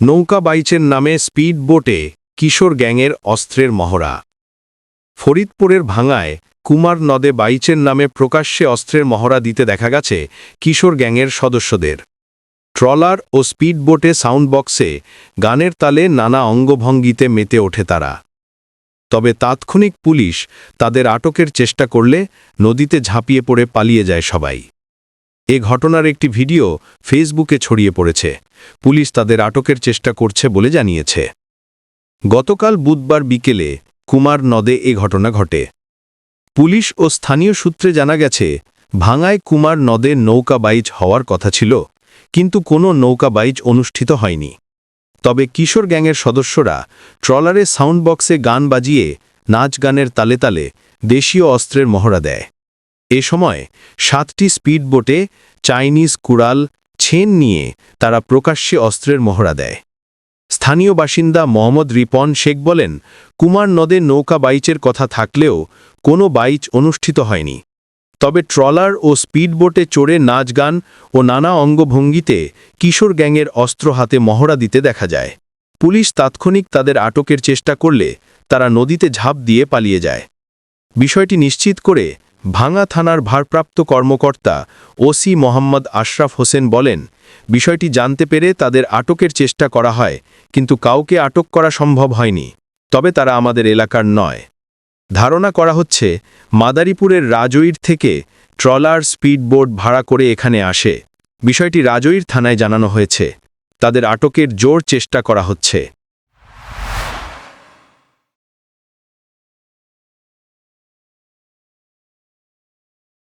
নৌকা বাইচের নামে স্পিড বোটে কিশোর গ্যাংয়ের অস্ত্রের মহড়া। ফরিদপুরের ভাঙায় কুমার নদে বাইচের নামে প্রকাশ্যে অস্ত্রের মহড়া দিতে দেখা গেছে কিশোর গ্যাংয়ের সদস্যদের। ট্রলার ও স্পিড বোটে সাউন্ড বক্সে গানের তালে নানা অঙ্গভঙ্গিতে মেতে ওঠে তারা। তবে তাৎক্ষণিক পুলিশ তাদের আটকের চেষ্টা করলে নদীতে ঝাঁপিয়ে পড়ে পালিয়ে যায় সবাই। এ ঘটনার একটি ভিডিও ফেসবুকে ছড়িয়ে পড়েছে। পুলিশ তাদের আটকের চেষ্টা করছে বলে জানিয়েছে। গতকাল বুধবার বিকেলে কুমার নদে এ ঘটনা ঘটে। পুলিশ ও স্থানীয় সূত্রে জানা গেছে, ভাঙায় কুমার নদে নৌকা বাইচ হওয়ার কথা ছিল, কিন্তু কোনো নৌকা বাইচ অনুষ্ঠিত হয়নি। তবে কিশোর গ্যাংয়ের সদস্যরা ট্রলারে সাউন্ড বক্সে গান বাজিয়ে নাচ গানের তালে তালে দেশীয় অস্ত্রের মহড়া দেয়। এ সময় সাতটি স্পিড বোটে চাইনিজ কুড়াল ছেন নিয়ে তারা প্রকাশ্যে অস্ত্রের মহড়া দেয়। স্থানীয় বাসিন্দা মোহাম্মদ রিপন শেখ বলেন, কুমার নদে নৌকা বাইচের কথা থাকলেও কোনো বাইচ অনুষ্ঠিত হয়নি। তবে ট্রলার ও স্পিড বোটে চড়ে নাচ গান ও নানা অঙ্গভঙ্গিতে কিশোর গ্যাংয়ের অস্ত্র হাতে মহড়া দিতে দেখা যায়। পুলিশ তাৎক্ষণিক তাদের আটকের চেষ্টা করলে তারা নদীতে ঝাঁপ দিয়ে পালিয়ে যায়। বিষয়টি নিশ্চিত করে ভাঙা থানার ভারপ্রাপ্ত কর্মকর্তা ওসি মোহাম্মদ আশরাফ হোসেন বলেন, বিষয়টি জানতে পেরে তাদের আটকের চেষ্টা করা হয়, কিন্তু কাউকে আটক করা সম্ভব হয়নি। তবে তারা আমাদের এলাকার নয়। ধারণা করা হচ্ছে, মাদারীপুরের রাজৈর থেকে ট্রলার, স্পিডবোট ভাড়া করে এখানে আসে। বিষয়টি রাজৈর থানায় জানানো হয়েছে। তাদের আটকের জোর চেষ্টা করা হচ্ছে।